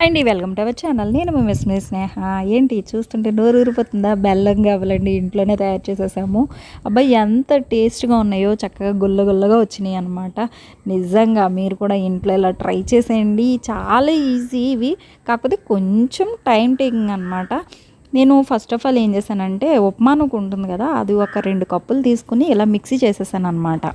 అండి welcome to our channel. నేను మీ miss మీ స్నేహ. ఏంటి చూస్తుంటే నోరు ఊరిపోతుందా బెల్లం కావాలండి ఇంట్లోనే తయారు చేసేసాము. అబ్బాయి ఎంత టేస్ట్గా ఉన్నాయో చక్కగా గుల్ల గుల్లగా వచ్చినాయి అనమాట నిజంగా మీరు కూడా ఇంట్లో ఇలా ట్రై చేసేయండి. చాలా ఈజీ ఇవి. కాకపోతే కొంచెం టైం టేకింగ్ అనమాట నేను ఫస్ట్ ఆఫ్ ఆల్ ఏం చేశానంటే ఉప్మానుకు ఉంటుంది కదా అది ఒక రెండు కప్పులు తీసుకుని ఇలా మిక్సీ చేసేసాను అనమాట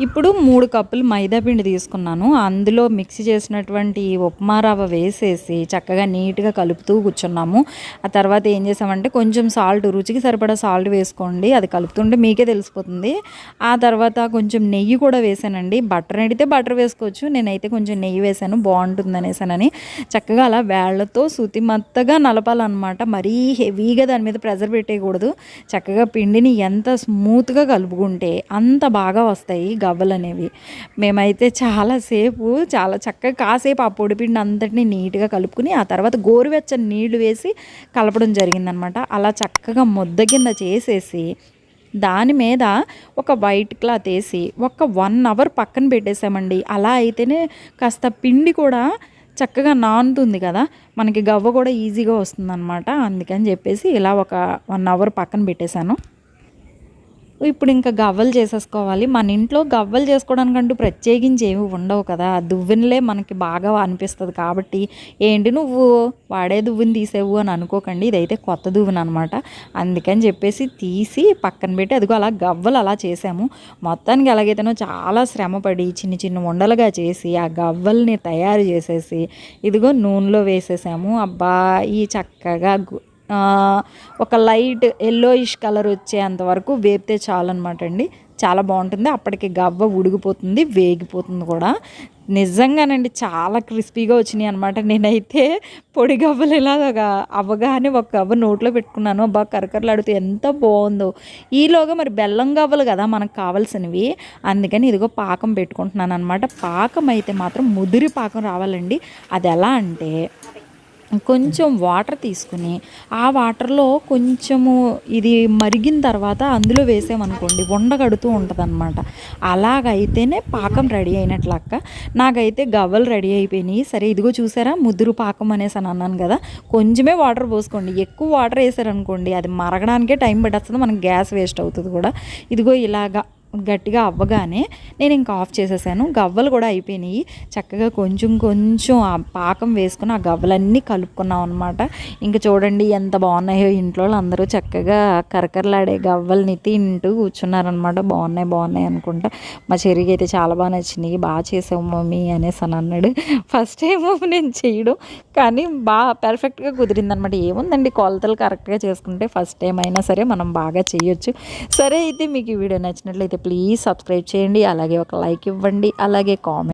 ఇప్పుడు మూడు కప్పులు మైదా పిండి తీసుకున్నాను. అందులో మిక్సీ చేసినటువంటి ఉప్మా రవ్వ వేసేసి చక్కగా నీట్గా కలుపుతూ కూర్చున్నాము. ఆ తర్వాత ఏం చేసామంటే కొంచెం సాల్ట్ రుచికి సరిపడా సాల్ట్ వేసుకోండి. అది కలుపుతుంటే మీకే తెలిసిపోతుంది. ఆ తర్వాత కొంచెం నెయ్యి కూడా వేసానండి. బటర్ అడిగితే బటర్ వేసుకోవచ్చు. నేనైతే కొంచెం నెయ్యి వేసాను. బాగుంటుంది అనేసానని చక్కగా అలా వేళ్ళతో సుతిమత్తగా నలపాలన్నమాట. మరీ హెవీగా దాని మీద ప్రెజర్ పెట్టేయకూడదు. చక్కగా పిండిని ఎంత స్మూత్గా కలుపుకుంటే అంత బాగా వస్తాయి. గవ్వలు అనేవి మేమైతే చాలాసేపు చాలా చక్కగా కాసేపు ఆ పొడిపిండి అంతటినీ నీట్గా కలుపుకుని ఆ తర్వాత గోరువెచ్చని నీళ్ళు వేసి కలపడం జరిగిందనమాట. అలా చక్కగా ముద్ద కింద చేసేసి దాని మీద ఒక వైట్ క్లాత్ వేసి ఒక వన్ అవర్ పక్కన పెట్టేసామండి. అలా అయితేనే కాస్త పిండి కూడా చక్కగా నానుతుంది కదా మనకి గవ్వ కూడా ఈజీగా వస్తుందన్నమాట అందుకని చెప్పేసి ఇలా ఒక వన్ అవర్ పక్కన పెట్టేశాను. ఇప్పుడు ఇంకా గవ్వలు చేసేసుకోవాలి. మన ఇంట్లో గవ్వలు చేసుకోవడానికంటూ ప్రత్యేకించి ఏమి ఉండవు కదా. దువ్వెనలే మనకి బాగా అనిపిస్తుంది కాబట్టి ఏంటి నువ్వు వాడే దువ్వుని తీసేవు అని అనుకోకండి. ఇదైతే కొత్త దువ్వెన అనమాట అందుకని చెప్పేసి తీసి పక్కన పెట్టి అదిగో అలా గవ్వలు అలా చేసాము. మొత్తానికి ఎలాగైతేనో చాలా శ్రమపడి చిన్న చిన్న ఉండలుగా చేసి ఆ గవ్వల్ని తయారు చేసేసి ఇదిగో నూనెలో వేసేసాము. అబ్బా ఈ చక్కగా ఒక లైట్ ఎల్లోయిష్ కలర్ వచ్చేంత వరకు వేపితే చాలన్నమాట అండి. చాలా బాగుంటుంది. అప్పటికి గవ్వ ఉడిగిపోతుంది వేగిపోతుంది కూడా. నిజంగానండి చాలా క్రిస్పీగా వచ్చినాయి అనమాట నేనైతే పొడి గవ్వలు ఇలాగా అవ్వగానే ఒక గవ్వ నోట్లో పెట్టుకున్నాను. బాగా కరకరలాడుతూ ఎంత బాగుందో. ఈలోగా మరి బెల్లం గవ్వలు కదా మనకు కావాల్సినవి. అందుకని ఇదిగో పాకం పెట్టుకుంటున్నాను అనమాట పాకం అయితే మాత్రం ముదిరి పాకం రావాలండి. అది ఎలా అంటే కొంచెం వాటర్ తీసుకుని ఆ వాటర్లో కొంచెము ఇది మరిగిన తర్వాత అందులో వేసామనుకోండి ఉండగడుతూ ఉంటుంది అనమాట అలాగైతేనే పాకం రెడీ అయినట్లు అక్క. నాకైతే గవ్వలు రెడీ అయిపోయినాయి. సరే ఇదిగో చూసారా ముద్దురు పాకం అనేసి అని అన్నాను కదా. కొంచెమే వాటర్ పోసుకోండి. ఎక్కువ వాటర్ వేసారనుకోండి అది మరగడానికే టైం పట్టేస్తుంది. మనకి గ్యాస్ వేస్ట్ అవుతుంది కూడా. ఇదిగో ఇలాగా గట్టిగా అవ్వగానే నేను ఇంకా ఆఫ్ చేసేసాను. గవ్వలు కూడా అయిపోయినాయి. చక్కగా కొంచెం కొంచెం ఆ పాకం వేసుకుని ఆ గవ్వలన్నీ కలుపుకున్నాం అనమాట ఇంకా చూడండి ఎంత బాగున్నాయో ఇంట్లో అందరూ చక్కగా కరకరలాడే గవ్వల్ని తింటూ కూర్చున్నారనమాట బాగున్నాయి బాగున్నాయి అనుకుంటా. మా చెరికి అయితే చాలా బాగా నచ్చినాయి. బాగా చేసావు మమ్మీ అనేసి అని అన్నాడు. ఫస్ట్ టైం నేను చేయడం కానీ బాగా పర్ఫెక్ట్గా కుదిరిందనమాట ఏముందండి? కొలతలు కరెక్ట్గా చేసుకుంటే ఫస్ట్ టైం అయినా సరే మనం బాగా చేయొచ్చు. సరే అయితే మీకు ఈ వీడియో నచ్చినట్లయితే ప్లీజ్ సబ్స్క్రైబ్ చేయండి అలాగే ఒక లైక్ ఇవ్వండి అలాగే కామెంట్